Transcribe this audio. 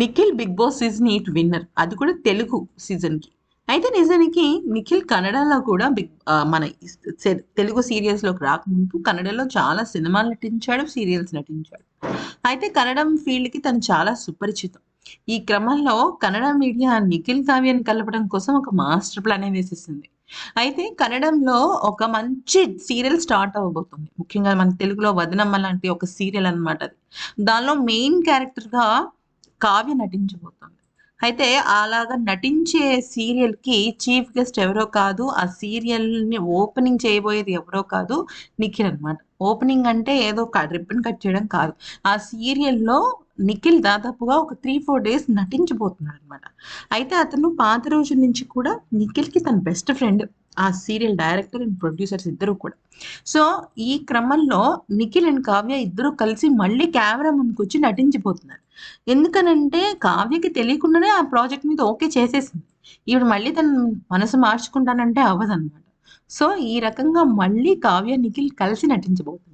Nikhil Bigg Boss season eight winner. అది కూడా తెలుగు సీజన్కి. అయితే నిజానికి నిఖిల్ కన్నడలో కూడా బిగ్ మన తెలుగు సీరియల్స్లోకి రాకముందు కన్నడలో చాలా సినిమాలు నటించాడు సీరియల్స్ నటించాడు. అయితే కన్నడం ఫీల్డ్కి తను చాలా సుపరిచితం. ఈ క్రమంలో కన్నడ మీడియా నిఖిల్ కావ్యాన్ని కలపడం కోసం ఒక మాస్టర్ ప్లాన్ వేసేసింది. అయితే కన్నడంలో ఒక మంచి సీరియల్ స్టార్ట్ అవ్వబోతుంది. ముఖ్యంగా మన తెలుగులో వదనమ్మ లాంటి ఒక సీరియల్ అన్నమాట అది. దానిలో మెయిన్ క్యారెక్టర్గా కావ్య నటించబోతుంది. అయితే అలాగా నటించే సీరియల్కి చీఫ్ గెస్ట్ ఎవరో కాదు ఆ సీరియల్ని ఓపెనింగ్ చేయబోయేది ఎవరో కాదు నిఖిల్ అనమాట ఓపెనింగ్ అంటే ఏదో రిబ్బన్ కట్ చేయడం కాదు. ఆ సీరియల్లో నిఖిల్ దాదాపుగా ఒక త్రీ ఫోర్ డేస్ నటించబోతున్నాడు అనమాట అయితే అతను పాత రోజుల నుంచి కూడా నిఖిల్కి తన బెస్ట్ ఫ్రెండ్ ఆ సీరియల్ డైరెక్టర్ అండ్ ప్రొడ్యూసర్స్ ఇద్దరు కూడా. సో ఈ క్రమంలో నిఖిల్ అండ్ కావ్య ఇద్దరు కలిసి మళ్ళీ కెమెరా ముందుకు వచ్చి నటించిపోతున్నారు. ఎందుకనంటే కావ్యకి తెలియకుండానే ఆ ప్రాజెక్ట్ మీద ఓకే చేసేసింది. ఈవిడ మళ్ళీ తన మనసు మార్చుకుంటానంటే అవ్వదన్నమాట. సో ఈ రకంగా మళ్ళీ కావ్య నిఖిల్ కలిసి నటించబోతుంది